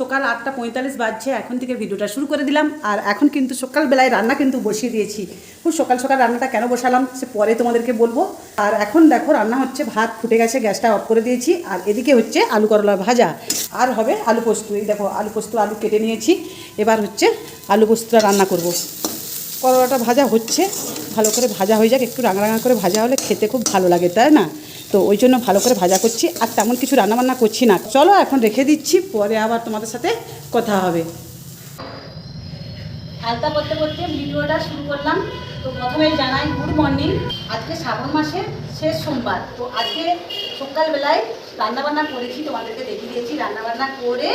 সকাল আটটা পঁয়তাল্লিশ বাজছে, এখন থেকে ভিডিওটা শুরু করে দিলাম। আর এখন কিন্তু সকালবেলায় রান্না কিন্তু বসিয়ে দিয়েছি। খুব সকাল সকাল রান্নাটা কেন বসালাম সে পরে তোমাদেরকে বলব। আর এখন দেখো রান্না হচ্ছে ভাত, ফুটে গেছে, গ্যাসটা অফ করে দিয়েছি। আর এদিকে হচ্ছে আলু করলা ভাজা। আর হবে আলু পোস্ত। এই দেখো আলু পোস্ত, আলু কেটে নিয়েছি। এবার হচ্ছে আলু পোস্তটা রান্না করব। করলাটা ভাজা হচ্ছে। ভালো করে ভাজা হয়ে যাক। একটু রাঙা রাঙা করে ভাজা হলে খেতে খুব ভালো লাগে, তাই না? তো ওই জন্য ভালো করে ভাজা করছি, আর তেমন কিছু রান্নাবান্না করছি না। চলো এখন রেখে দিচ্ছি, পরে আবার তোমাদের সাথে কথা হবে। আলতা করতে করতে ভিডিওটা শুরু করলাম। তো প্রথমেই জানাই গুড মর্নিং। আজকে শ্রাবণ মাসের শেষ সোমবার। তো আজকে সকালবেলায় রান্নাবান্না করেছি, তোমাদেরকে দেখিয়ে দিয়েছি। রান্নাবান্না করে,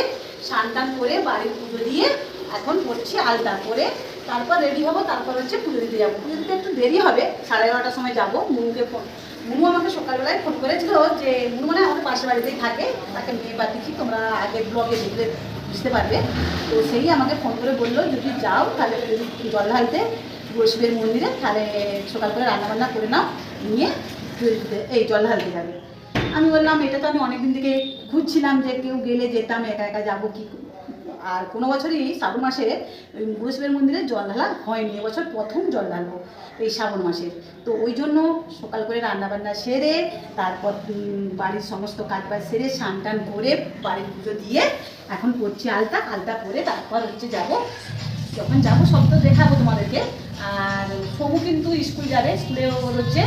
স্নান টান করে, বাড়ির পুজো দিয়ে এখন করছি আলতা করে। তারপর রেডি হব, তারপর হচ্ছে পুজো দিতে যাব। পুজো দিতে একটু দেরি হবে, সাড়ে এগারোটার সময় যাব। ফোন মুনু আমাকে সকালবেলায় ফোন করেছিল যে, মুনু মানে আমাদের পাশের বাড়িতেই থাকে, তাকে মেয়ে পাঠিয়েছি তোমরা আগে ব্লগে দেখলে বুঝতে পারবে। তো সেই আমাকে ফোন করে বলল, যদি যাও তাহলে যদি জল ঢালতে শিবের মন্দিরে, তাহলে সকাল করে রান্নাবান্না করে নাও, নিয়ে এই জল ঢালতে যাবে। আমি বললাম, এটা তো আমি অনেকদিন থেকে খুঁজছিলাম যে কেউ গেলে যেতাম, একা একা যাব কি আর কোনো বছরই শ্রাবণ মাসে, ওই শিবের মন্দিরে জল ঢালা হয়নি। এবছর প্রথম জল ঢালবো এই শ্রাবণ মাসে। তো ওই জন্য সকাল করে রান্নাবান্না সেরে, তারপর বাড়ির সমস্ত কাজ বাজ সেরে স্নান টান করে বাড়ির পুজো দিয়ে এখন করছি আলতা। আলতা করে তারপর হচ্ছে যাব। যখন যাব সব তো দেখাবো তোমাদেরকে। আর সবু কিন্তু স্কুল যাবে। স্কুলে ওর হচ্ছে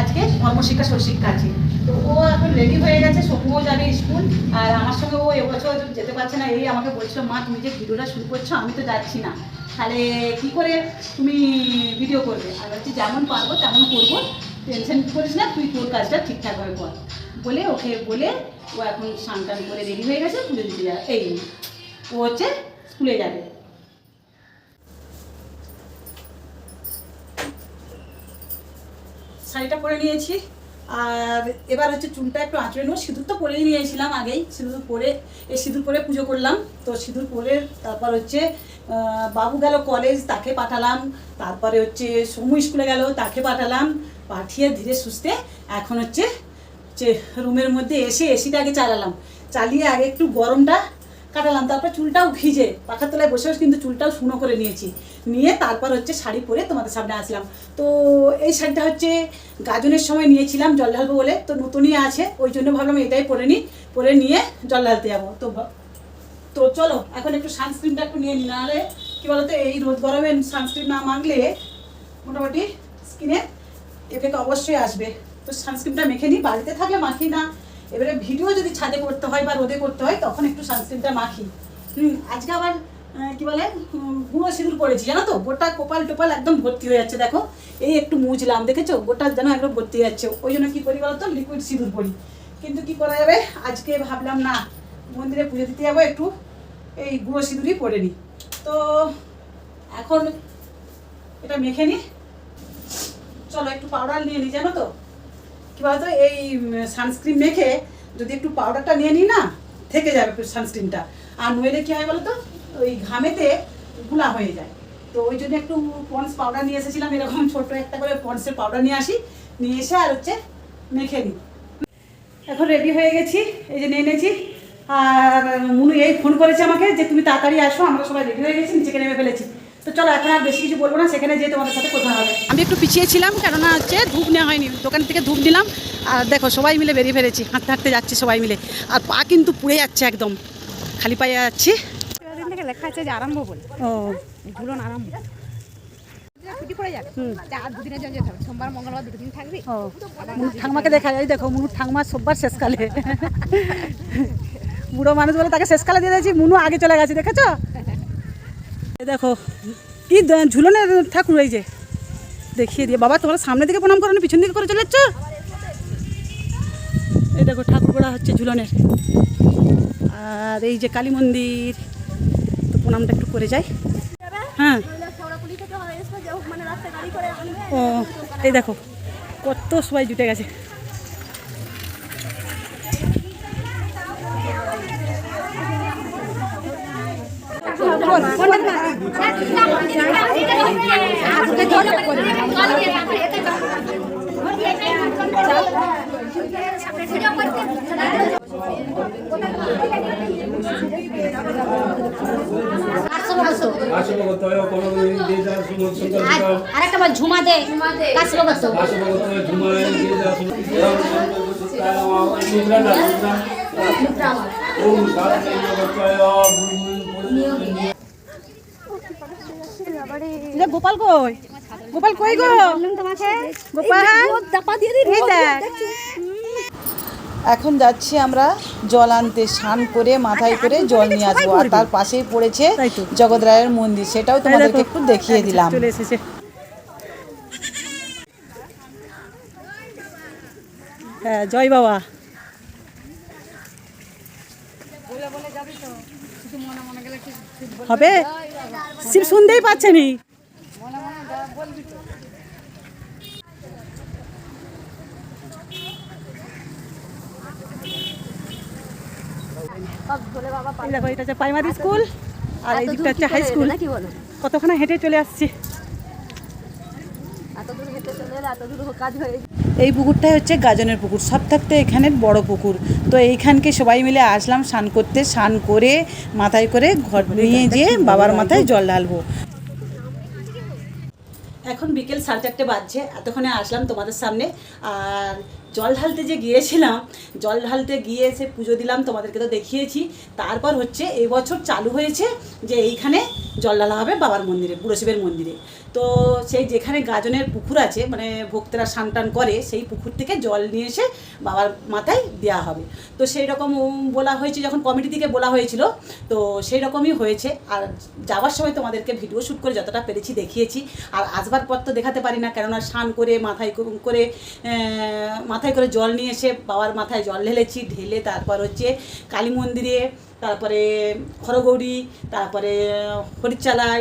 আজকে কর্মশিক্ষা শৈশিক্ষা আছে। তো ও এখন রেডি হয়ে গেছে সমুও যাবে স্কুল আর আমার সঙ্গে ও এবছর যেতে পারছে না, এই আমাকে বলছিল, মা, তুমি যে ভিডিওটা শুরু করছ, আমি তো যাচ্ছি না। তাহলে কি করে তুমি ভিডিও করবে? আর বলছি, যেমন পারব, তেমন করব টেনশন করিস না, তুই তোর কাজটা ঠিকঠাকভাবে কর। বলে ওকে বলে ও এখন স্নান করে রেডি হয়ে গেছে, পুজো দিতে যাবে। এই ও হচ্ছে স্কুলে যাবে। শাড়িটা পরে নিয়েছি। আর এবার হচ্ছে চুলটা একটু আঁচড়ে নেব। সিঁদুর তো পরেই নিয়েছিলাম আগেই। সিঁদুর পরে, এই সিঁদুর পরে পুজো করলাম। তো সিঁদুর পরে তারপর হচ্ছে বাবু গেল কলেজ তাকে পাঠালাম। তারপরে হচ্ছে সমু স্কুলে গেল, তাকে পাঠালাম। পাঠিয়ে ধীরে সুস্থে এখন হচ্ছে রুমের মধ্যে এসে এসিটা আগে চালালাম। চালিয়ে আগে একটু গরমটা কাটালাম, তারপর চুলটাও ভিজে, পাখার তলায় বসে কিন্তু চুলটাও শুনো করে নিয়েছি। নিয়ে তারপর হচ্ছে শাড়ি পরে তোমাদের সামনে আসলাম। তো এই শাড়িটা হচ্ছে গাজনের সময় নিয়েছিলাম জল ঢালবো বলে, তো নতুনই আছে, ওই জন্য ভাবলাম এটাই পরে নিই, পরে নিয়ে জল ঢালতে যাব। তো তো চলো, এখন একটু সানস্ক্রিনটা একটু নিয়ে নিই, নাহলে কী বলতো, এই রোদ গরমে সানস্ক্রিন না মাখলে মোটামুটি স্কিনে এফেক্ট অবশ্যই আসবে। তো সানস্ক্রিনটা মেখে নিই, বাড়িতে থাকলে মাখি না এবারে ভিডিও যদি ছাদে করতে হয় বা রোদে করতে হয়, তখন একটু সানস্ক্রিনটা মাখি। হুম, আজকে আবার কি বলে গুঁড়ো সিঁদুর পড়েছি, জানো তো? গোটা কপাল টোপাল একদম ভর্তি হয়ে যাচ্ছে, দেখো। এই একটু মুছলাম দেখেছ? গোটা যেন একদম ভর্তি হয়ে যাচ্ছে। ওই জন্য কী করি বলতো লিকুইড সিঁদুর পরি। কিন্তু কি করা যাবে? আজকে ভাবলাম, না, মন্দিরে পুজো দিতে যাব, একটু এই গুঁড়ো সিঁদুরই পরে নিই। তো এখন এটা মেখে নিই। চলো, একটু পাউডার নিয়ে নিই, জানো তো? কি বলতো, এই সানস্ক্রিন মেখে যদি একটু পাউডারটা নিয়ে নিই না, থেকে যাবে সানস্ক্রিনটা আর নইলে কী হয় বলতো, ওই ঘামেতে গুলা হয়ে যায়। তো ওই জন্য একটু পন্স পাউডার নিয়ে এসেছিলাম, এরকম ছোট একটা করে পন্সের পাউডার নিয়ে আসি, নিয়ে এসে আর হচ্ছে মেখে নিই। এখন রেডি হয়ে গেছি, এই যে নিয়ে নিয়েছি। আর মুনু এই ফোন করেছে আমাকে যে, তুমি তাড়াতাড়ি আসো, আমরা সবাই রেডি হয়ে গেছি, নিচেকে নেমে ফেলেছি। তো চলো এখন আর বেশি কিছু বলব না সেখানে যেয়ে তোমাদের সাথে কথা হবে। আমি একটু পিছিয়ে ছিলাম কেননা হচ্ছে ধূপ নেওয়া হয়নি। দোকান থেকে ধূপ নিলাম আর দেখো সবাই মিলে বেরিয়ে ফেলেছি হাঁটতে হাঁটতে যাচ্ছি সবাই মিলে। আর পা কিন্তু পুড়ে যাচ্ছে একদম খালি পায়ে যাচ্ছি। থেকে লেখা আছে যে আরম্ভ বলে। ও। ঝুলন আরম্ভ। মুনুর দেখা যায় দেখো মুনুর ঠাংমা সববার শেষকালে। বুড়ো মানুষ বলে তাকে শেষকালে দিয়ে দিয়েছি মুনু আগে চলে গেছে দেখেছ? দেখো, কি ঝুলনের ঠাকুর এই যে। দেখিয়ে দিয়ে, বাবা তোমরা সামনে দিকে প্রণাম করো না পিছন দিকে করে চলে যাচ্ছ? এই দেখো, ঠাকুর গোড়া হচ্ছে ঝুলনের। আর এই যে কালী মন্দির, তো প্রণামটা একটু করে যাই। হ্যাঁ। ও, এই দেখো, কত সবাই জুটে গেছে। আরেকটা বল ঝুমা দে কাশবো কত ঝুমা ঝুমা যে গোপাল কই? গোপাল কই গো? গোপাল? এই দেখ। এখন যাচ্ছি আমরা জল আনতে স্নান করে মাথায় করে জল নিয়ে আসব। আর তার পাশেই পড়েছে জগৎ রায়ের মন্দির সেটাও তোমাদেরকে একটু দেখিয়ে দিলাম। চলে এসেছে। হ্যাঁ জয় বাবা। হবে? শিব শুনতেই পাচ্ছেনি দেখো এটা হচ্ছে প্রাইমারি স্কুল আর এই দিকটা হচ্ছে হাই স্কুল কতক্ষণে হেঁটে চলে আসছি। এই পুকুরটাই হচ্ছে গাজনের পুকুর। সব থাকতে এখানের বড় পুকুর। তো এইখানকে সবাই মিলে আসলাম স্নান করতে স্নান করে মাথায় করে ঘর নিয়ে যেয়ে বাবার মাথায় জল ঢালবো। এখন বিকেল সাড়ে চারটে বাজছে এতক্ষণে আসলাম তোমাদের সামনে। আর জল ঢালতে যে গিয়েছিলাম জল ঢালতে গিয়ে এসে পুজো দিলাম তোমাদেরকে তো দেখিয়েছি। তারপর হচ্ছে এবছর চালু হয়েছে যে এইখানে জল ঢালা হবে বাবার মন্দিরে বুড়ো শিবের মন্দিরে। তো সেই যেখানে গাজনের পুকুর আছে মানে ভক্তরা স্নান টান করে সেই পুকুর থেকে জল নিয়ে এসে বাবার মাথায় দেওয়া হবে। তো সেই রকম বলা হয়েছে যখন কমিটি থেকে বলা হয়েছিল তো সেই রকমই হয়েছে। আর যাওয়ার সময় তোমাদেরকে ভিডিও শ্যুট করে যতটা পেরেছি দেখিয়েছি। আর আসবার পর তো দেখাতে পারি না কেননা স্নান করে মাথায় করে আহ, মাথায় করে জল নিয়ে এসে বাবার মাথায় জল ঢেলেছি, ঢেলে তারপর হচ্ছে কালী মন্দিরে, তারপরে হরগৌরী তারপরে হরিচালাই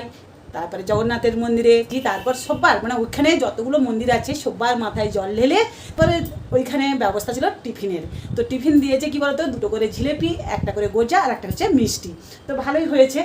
তারপরে জগন্নাথের মন্দিরে কি তারপর সব্বার মানে ওইখানে যতগুলো মন্দির আছে সব্বার মাথায় জল ঢেলে পরে ওইখানে ব্যবস্থা ছিল টিফিনের। তো টিফিন দিয়েছে কি বলতো? দুটো করে জিলেপি, একটা করে গোজা আর একটা হচ্ছে মিষ্টি। তো ভালোই হয়েছে।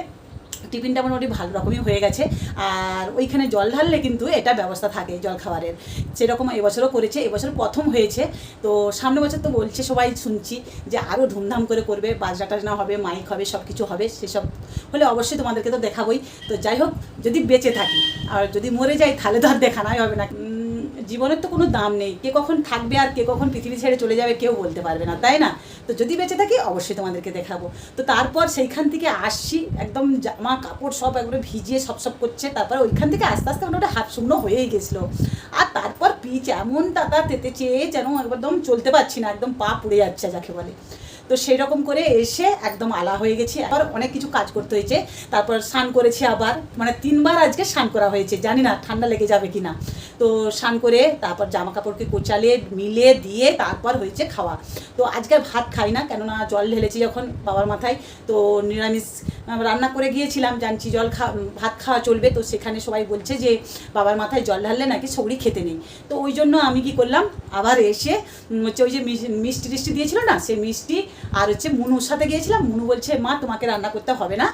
টিফিনটা মোটামুটি ভালো রকমই হয়ে গেছে। আর ওইখানে জল ঢাললে কিন্তু এটা ব্যবস্থা থাকে জল খাবারের সেরকম এবছরও করেছে, এবছর প্রথম হয়েছে। তো সামনে বছর তো বলছে সবাই শুনছি যে আরও ধুমধাম করে করবে বাজনা টাজনা হবে, মাইক হবে সব কিছু হবে, সেসব হলে অবশ্যই তোমাদেরকে তো দেখাবই। তো যাই হোক, যদি বেঁচে থাকি, আর যদি মরে যাই, তাহলে তো আর দেখানোই হবে না। জীবনের তো কোনো দাম নেই। কে কখন থাকবে আর কে কখন পৃথিবী ছেড়ে চলে যাবে কেউ বলতে পারবে না, তাই না? তো যদি বেঁচে থাকি অবশ্যই তোমাদেরকে দেখাবো। তো তারপর সেইখান থেকে আসছি, একদম জামা কাপড় সব একবারে ভিজিয়ে সব সব করছে, তারপর ওইখান থেকে আস্তে আস্তে মোটামুটি হাত শুকনো হয়েই গেছিল। আর তারপর পিচ এমন টাকা তেতেছে যেন একদম চলতে পারছি না, একদম পা পুড়ে যাচ্ছে, যাকে বলে। তো সেই রকম করে এসে একদম আলা হয়ে গেছি। আবার অনেক কিছু কাজ করতে হয়েছে। তারপর স্নান করেছি আবার। মানে তিনবার আজকে স্নান করা হয়েছে। জানি না ঠান্ডা লেগে যাবে কি না তো স্নান করে তারপর জামা কাপড়কে কোচালে, মিলে দিয়ে তারপর হয়েছে খাওয়া। তো আজকে ভাত খাই না, কেননা জল ঢেলেছি যখন বাবার মাথায়। তো নিরামিষ রান্না করে গিয়েছিলাম, জানছি জল খা, ভাত খাওয়া চলবে। তো সেখানে সবাই বলছে যে, বাবার মাথায় জল ঢাললে নাকি সবরি খেতে নেই। তো ওই জন্য আমি কি করলাম, আবার এসে হচ্ছে ওই যে মিষ্টি টিষ্টি দিয়েছিল না, সেই মিষ্টি আর হচ্ছে মুনুর সাথে গিয়েছিলাম, মুনু বলছে, মা, তোমাকে রান্না করতে হবে না।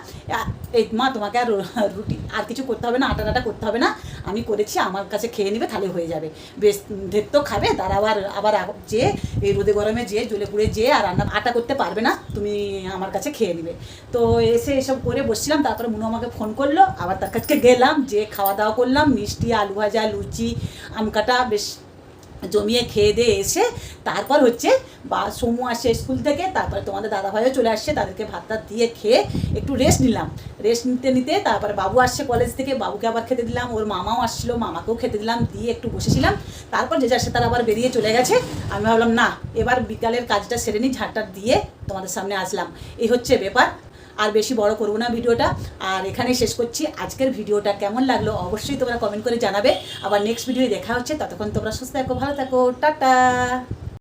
এই মা, তোমাকে আর রুটি, আর কিছু করতে হবে না, আটা টাটা করতে হবে না। আমি করেছি, আমার কাছে খেয়ে নেবে, তাহলে হয়ে যাবে। বেশ, ধের তো খাবে, তার আবার আবার আ- যে, এই রোদে গরমে যে, জ্বলে পুড়ে যে, আর রান্না, আটা করতে পারবে না, তুমি আমার কাছে খেয়ে নেবে। তো এসে এসব করে বসছিলাম, তারপরে মুনু আমাকে ফোন করল, আবার তার কাছে গেলাম, যে খাওয়া দাওয়া করলাম, মিষ্টি, আলু ভাজা, লুচি, আম কাটা, বেশ জমিয়ে খেয়ে দিয়ে এসে তারপর হচ্ছে বা সমু আসে স্কুল থেকে, তারপরে তোমাদের দাদাভাইও চলে আসছে, তাদেরকে ভাত টাত দিয়ে খেয়ে একটু রেস্ট নিলাম। রেস্ট নিতে নিতে তারপরে বাবু আসছে কলেজ থেকে, বাবুকে আবার খেতে দিলাম, ওর মামাও আসছিল, মামাকেও খেতে দিলাম, দিয়ে একটু বসেছিলাম। তারপর যে যার সে তারা আবার বেরিয়ে চলে গেছে, আমি ভাবলাম, না, এবার বিকালের কাজটা সেরে নিই ঝাড়টা দিয়ে তোমাদের সামনে আসলাম। এই হচ্ছে ব্যাপার। আর বেশি বড় করব না ভিডিওটা। আর এখানে শেষ করছি। আজকের ভিডিওটা কেমন লাগল অবশ্যই তোমরা কমেন্ট করে জানাবে। আবার নেক্সট ভিডিও দেখা হচ্ছে। ততক্ষণ তোমরা সুস্থ থাকো, ভালো থাকো। টাটা!